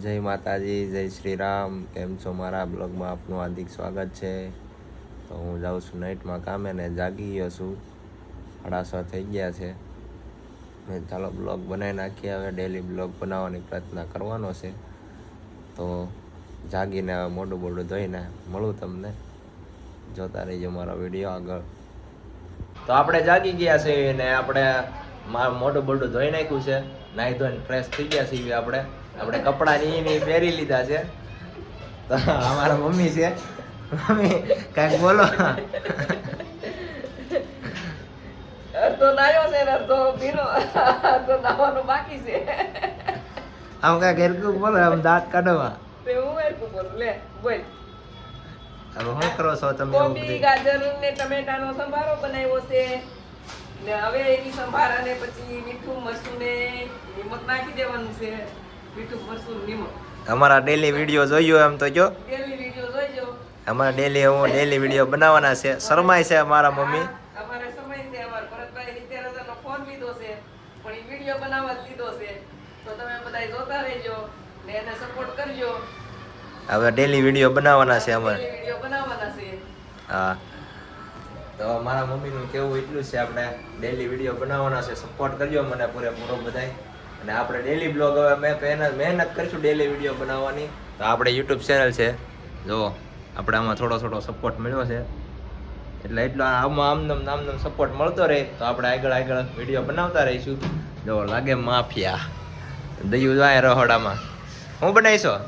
જય માતાજી, જય શ્રી રામ કેમ છો મારા બ્લોગમાં? આપનું હાર્દિક સ્વાગત છે. તો હું જાઉં છું નાઇટમાં કામે ને જાગી ગયો છું. અડાસો થઈ ગયા છે. ચાલો બ્લોગ બનાવી નાખીએ. હવે ડેલી બ્લોગ બનાવવાની પ્રયત્ન કરવાનો છે. તો જાગીને હવે મોઢું બોઢું ધોઈને મળું તમને. જોતા રહીજો મારો વીડિયો આગળ. તો આપણે જાગી ગયા છીએ ને આપણે મારું મોટું બોઢું ધોઈ નાખ્યું છે. નાહી ધોઈને ફ્રેશ થઈ ગયા છીએ આપણે. આપણે કપડાં ની ની પહેરી લીધા છે. તો અમારા મમ્મી છે. મમ્મી કાંઈક બોલો. અડધો નાયો છે અડધો ભીનો અડધો નાવાનું બાકી છે. આમ કાંઈક હેરકું બોલો આમ દાંત કાઢવા. તે હું હેરકું બોલું? લે બોલ. હવે શું કરો છો તમે કોબી? ગાજર ને ટમેટાનો સંભારો બનાવ્યો છે. ને હવે એની સંભારાને પછી મીઠું મરચું ને નિમક નાખી દેવાનું છે. મીઠું મરચું નિમક. અમારા ડેલી વીડિયો જોયો એમ તો જો. ડેલી વીડિયો જોઈજો અમારા ડેલી હું ડેલી વીડિયો બનાવવાના છે. શરમાય છે મારા મમ્મી. અમારે સમય છે. અમાર ભરતભાઈ હજારનો ફોન લીધો છે. પણ એ વીડિયો બનાવવા જ લીધો છે. તો તમે બધા જોતા રહેજો ને એને સપોર્ટ કરજો. હવે ડેલી વીડિયો બનાવવાના છે અમારે. ડેલી વીડિયો બનાવવાના છે. હા. તો મારા મમ્મીનું કેવું એટલું છે આપણે ડેલી વીડિયો બનાવવાના છે સપોર્ટ કરજો મને પૂરેપૂરો બધાય. અને આપણે ડેલી બ્લોગ હવે મેં મહેનત મહેનત કરીશું ડેલી વીડિયો બનાવવાની. તો આપણે યુટ્યુબ ચેનલ છે. જો આપણે આમાં થોડો થોડો સપોર્ટ મળ્યો છે. એટલે એટલો આમાં આમનમ નામનમ સપોર્ટ મળતો રહે. તો આપણે આગળ આગળ વીડિયો બનાવતા રહીશું. જો લાગે માફિયા. દયું જાય રહોડામાં. હું બનાવીશો?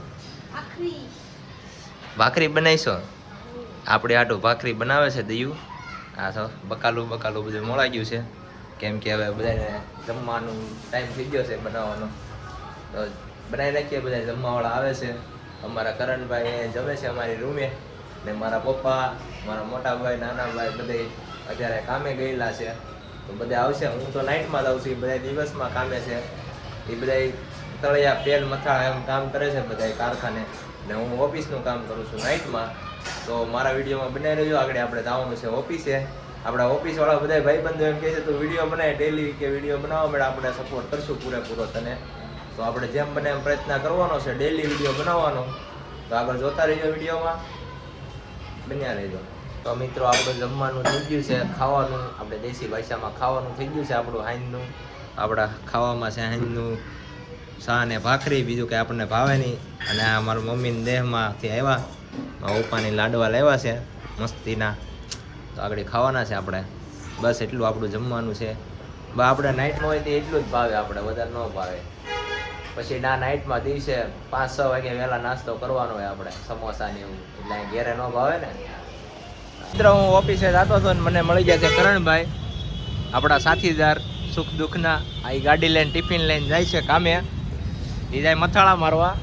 ભાખરી. બનાવીશો? આપણે આટું ભાખરી બનાવે છે દયું. આ તો બકાલું બકાલું બધું મોળાઈ ગયું છે. કેમ કે હવે બધાને જમવાનું ટાઈમ થઈ ગયો છે બનાવવાનો. તો બનાવી નાખીએ બધા, જમવાવાળા આવે છે. અમારા કરણભાઈ જમે છે અમારી રૂમે. ને મારા પપ્પા, મારા મોટા ભાઈ નાના ભાઈ બધે અત્યારે કામે ગયેલા છે. તો બધા આવશે. હું તો નાઇટમાં જ આવું છું. બધા દિવસમાં કામે છે. એ બધા તળિયા, પેલ મથા એમ કામ કરે છે બધા કારખાને. ને હું ઓફિસનું કામ કરું છું નાઇટમાં. તો મારા વિડીયોમાં બનાવી રહ્યો, આગળ આપણે જવાનું છે ઓફિસે. આપણા ઓફિસવાળા બધા ભાઈબંધો એમ કહે છે, તું વીડિયો બનાય ડેલી કે વીડિયો બનાવવા માટે આપણે સપોર્ટ કરશું પૂરેપૂરો તને. તો આપણે જેમ બને એમ પ્રયત્ન કરવાનો છે ડેલી વીડિયો બનાવવાનો. તો આગળ જોતા રહીજો વિડીયોમાં. બન્યા રહેજો. તો મિત્રો, આપણું જમવાનું થઈ ગયું છે, ખાવાનું. આપણે દેશી ભાષામાં ખાવાનું થઈ ગયું છે, આપણું હાઈનનું આપણા ખાવામાં છે હાઈનનું શા ને ભાખરી, બીજું કંઈ આપણને ભાવે નહીં. અને આ મારા મમ્મીના દેહમાંથી આવ્યા, મારા પપ્પાની લાડવા લાવ્યા છે, મસ્તીના. તો આગળ ખાવાના છે આપણે. બસ એટલું આપણું જમવાનું છે. બસ આપણે નાઇટમાં હોય તો એટલું જ ભાવે આપણે, વધારે ન ભાવે. પછી ના નાઇટમાં દિવસે પાંચ છ વાગે વહેલા નાસ્તો કરવાનો હોય આપણે, સમોસા ને એવું. એટલે ઘેરે ન ભાવે ને. મિત્ર, હું ઓફિસે જતો હતો ને મને મળી ગયા છે કરણભાઈ. આપણા સાથીદાર સુખ દુઃખના આ ગાડી લઈને ટિફિન લઈને જાય છે કામે. એ જાય મથાળા મારવા.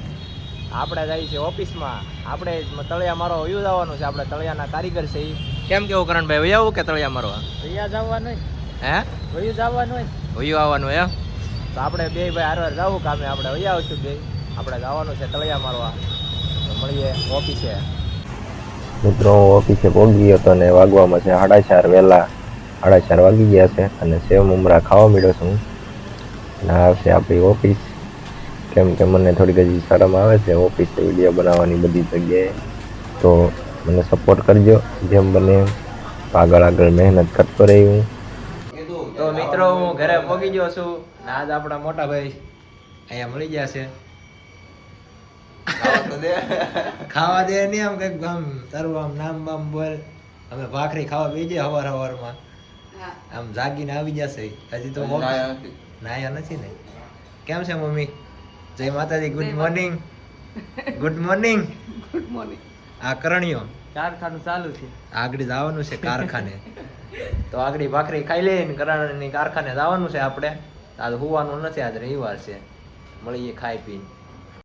આપણે જાય છે ઓફિસમાં. આપણે તળિયા મારવા વયું જવાનું છે. આપણે તળિયાના કારીગર છે કેમ કેવું કરણભાઈ વયું આવું કે તળિયા મારવા? વૈયા જવાનું હે? વયું જવાનું વયું આવવાનું હે તો આપણે બે ભાઈ હારવાર જવું કામે. આપણે વયા આવશું બે. આપણે જવાનું છે તળિયા મારવા. તો મળીએ ઓફિસે. મિત્રો ઓફિસે પહોંચી ગયો હતો ને વાગવામાં છે સાડા ચાર વહેલા. સાડા ચાર વાગી ગયા છે અને સેવ મમરા ખાવા મળ્યો છું. અને આવશે આપણી ઓફિસ. કેમ કે મને થોડીક હજી શરમ આવે છે ઓફિસે વીડિયો બનાવવાની બધી જગ્યાએ. તો મને સપોર્ટ કરજો જેમ બને આગળ આગળ મહેનત કરતો રહી હું. તો મિત્રો હું ઘરે પહોંચી ગયો છું આજ આપણા મોટા ભાઈ અહીંયા મળી ગયા છે. ખાવા દે. નહીં આમ કંઈક આમ તારું આમ નામ બામ બોલ. અમે ભાખરી ખાવા બેજે હવાર હવારમાં. આમ જાગીને આવી જશે હજી તો નાયા નથી ને. કેમ છે મમ્મી? જય Mataji good morning good morning good morning આ કરણીઓ. કારખાનું ચાલુ છે. આગળ જવાનું છે કારખાને. તો આગળ ભાખરી ખાઈ લઈને કરણની કારખાને જવાનું છે આપણે. આજ હોવાનું નથી આજ રવિવાર છે. મળીએ ખાઈ પીને.